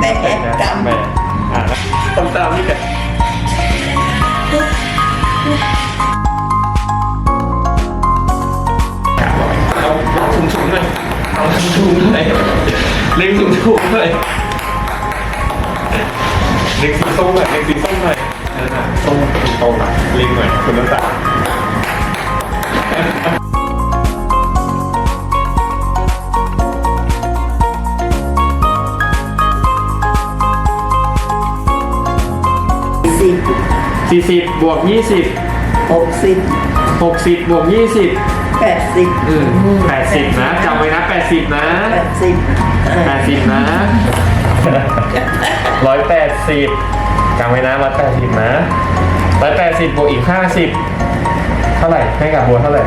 แต่แอบจำ แมต้องตามนี่กันเอาวัดสูงๆเลยเอาสุงๆเลยเล็งสูงๆเลยเล็งสีส้มหน่อยเล็งสีส้มหน่อยนั่นน่ะส้มตรงหน่อยเล็งหน่อยคุณต้ำตาล สิบสี่สิบบวกยี่สิบหกสิบหกสิบบวกยี่สิบแปดสิบอืมแปดสิบนะจำไว้นะแปดสิบนะ แปดสิบแปดสิบนะร้อยแปดสิบจำไว้นะร้อยแปดสิบนะร้อยแปดสิบบวกอีกห้าสิบเท่าไหร่ให้กับบัวเท่าไหร่